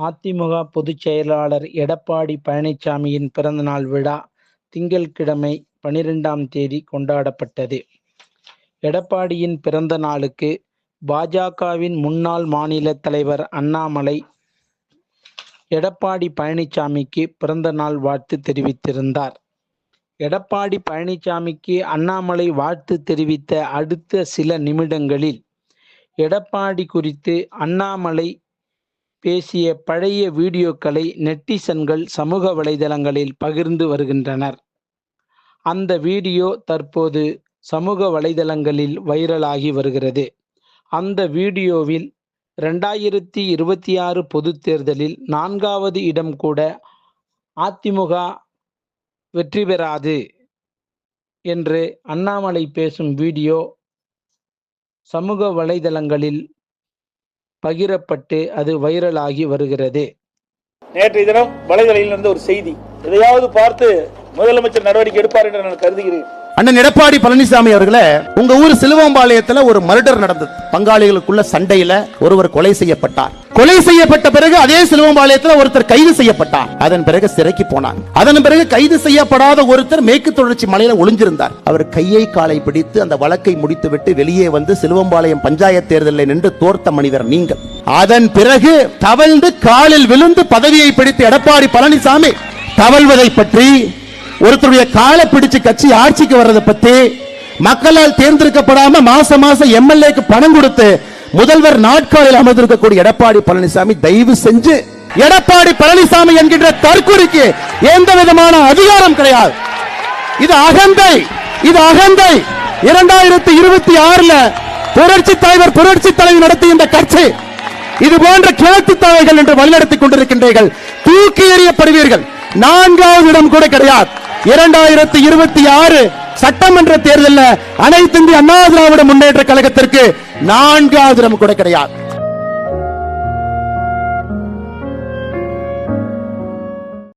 அதிமுக பொதுச் செயலாளர் எடப்பாடி பழனிசாமியின் பிறந்தநாள் விழா திங்கள்கிழமை பனிரெண்டாம் தேதி கொண்டாடப்பட்டது. எடப்பாடியின் பிறந்த நாளுக்கு பாஜகவின் முன்னாள் மாநில தலைவர் அண்ணாமலை எடப்பாடி பழனிசாமிக்கு பிறந்த நாள் வாழ்த்து தெரிவித்திருந்தார். எடப்பாடி பழனிசாமிக்கு அண்ணாமலை வாழ்த்து தெரிவித்த அடுத்த சில நிமிடங்களில் எடப்பாடி குறித்து அண்ணாமலை பேசிய பழைய வீடியோக்களை நெட்டிசன்கள் சமூக வலைதளங்களில் பகிர்ந்து வருகின்றனர். அந்த வீடியோ தற்போது சமூக வலைதளங்களில் வைரலாகி வருகிறது. அந்த வீடியோவில் ரெண்டாயிரத்தி இருபத்தி ஆறு பொது தேர்தலில் நான்காவது இடம் கூட அதிமுக வெற்றி பெறாது என்று அண்ணாமலை பேசும் வீடியோ சமூக வலைதளங்களில் பகிரப்பட்டு அது வைரலாகி வருகிறது. நேற்றைய தினம் வலைதளையில் இருந்த ஒரு செய்தி எதையாவது பார்த்து முதலமைச்சர் நடவடிக்கை எடுப்பார் என்று நான் கருதுகிறேன் அண்ணன் எடப்பாடி பழனிசாமி அவர்களே உங்க ஊர் சிலுவம்பாளையத்துல ஒரு மர்டர் நடந்தது. பங்காளிகளுக்குள்ள சண்டையில ஒருவர் கொலை செய்யப்பட்டார். கொலை செய்யப்பட்ட பிறகு அதே சிலுவம்பாளையத்துல ஒருத்தர் கைது செய்யப்பட்டார். அதன் பிறகு சிறைக்கு போனார் அதன் பிறகு கைது செய்யப்படாத ஒருத்தர் மேற்கு தொடர்ச்சி மலையில ஒளிஞ்சிருந்தார். அவர் கையை காலை பிடித்து அந்த வழக்கை முடித்துவிட்டு வெளியே வந்து சிலுவம்பாளையம் பஞ்சாயத்து தேர்தலில் நின்று தோர்த்த மனிதர் நீங்கள் அதன் பிறகு தவழ்ந்து காலில் விழுந்து பதவியை பிடித்து எடப்பாடி பழனிசாமி தவழ்வதை பற்றி ஒருத்தருடைய காலை பிடிச்சு கட்சி ஆட்சிக்கு வர்றதை பத்தி மக்களால் தேர்ந்தெடுக்கப்படாம மாசம் மாசம் எம்எல்ஏக்கு பணம் கொடுத்து முதல்வர் நாட்காலில் அமர்ந்திருக்கக்கூடிய எடப்பாடி பழனிசாமி தயவு செஞ்சு எடப்பாடி பழனிசாமி என்கின்ற தற்கொலைக்கு எந்த விதமான அதிகாரம் கிடையாது. இது அகந்தை இது அகந்தை. இரண்டாயிரத்தி இருபத்தி ஆறுல புரட்சி தலைவர் புரட்சி தலைவர் நடத்திய இந்த கட்சி. இது போன்ற கிழக்கு தலைகள் என்று வழிநடத்திக் கொண்டிருக்கின்றீர்கள். தூக்கி எறியப்படுவீர்கள். நான்காவது இடம் கூட கிடையாது. இரண்டாயிரத்தி இருபத்தி ஆறு சட்டமன்ற தேர்தலில் அனைத்து இந்திய அண்ணா திராவிட முன்னேற்ற கழகத்திற்கு நான்காவது நமக்கு கூட கிடையாது.